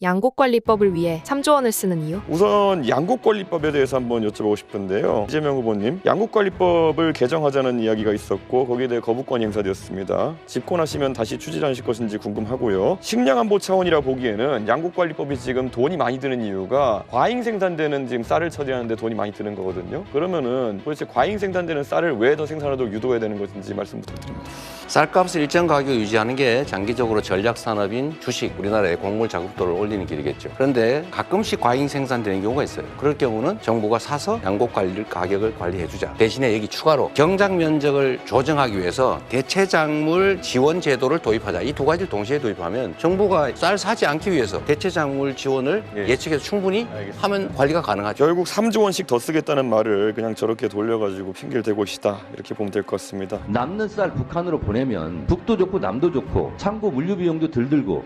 양곡관리법을 위해 3조 원을 쓰는 이유? 우선 양국관리법에 대해서 한번 여쭤보고 싶은데요. 이재명 후보님, 양국관리법을 개정하자는 이야기가 있었고 거기에 대해 거부권이 행사되었습니다. 집권하시면 다시 추진하실 것인지 궁금하고요. 식량안보 차원이라 보기에는 양국관리법이 지금 돈이 많이 드는 이유가 과잉 생산되는 지금 쌀을 처리하는데 돈이 많이 드는 거거든요. 그러면은 도대체 과잉 생산되는 쌀을 왜 더 생산하도록 유도해야 되는 것인지 말씀 부탁드립니다. 쌀값을 일정 가격 유지하는 게 장기적으로 전략 산업인 주식 우리나라의 곡물 자급도를 올리 는 길이겠죠. 그런데 가끔씩 과잉 생산되는 경우가 있어요. 그럴 경우는 정부가 사서 양곡 관리 가격을 관리해 주자. 대신에 여기 추가로 경작 면적을 조정하기 위해서 대체 작물 지원 제도를 도입하자. 이 두 가지를 동시에 도입하면 정부가 쌀 사지 않기 위해서 대체 작물 지원을 예. 예측해서 충분히 알겠습니다. 하면 관리가 가능하죠. 결국 3조 원씩 더 쓰겠다는 말을 그냥 저렇게 돌려가지고 핑계를 대고 있다 이렇게 보면 될 것 같습니다. 남는 쌀 북한으로 보내면 북도 좋고 남도 좋고 창고 물류 비용도 덜 들고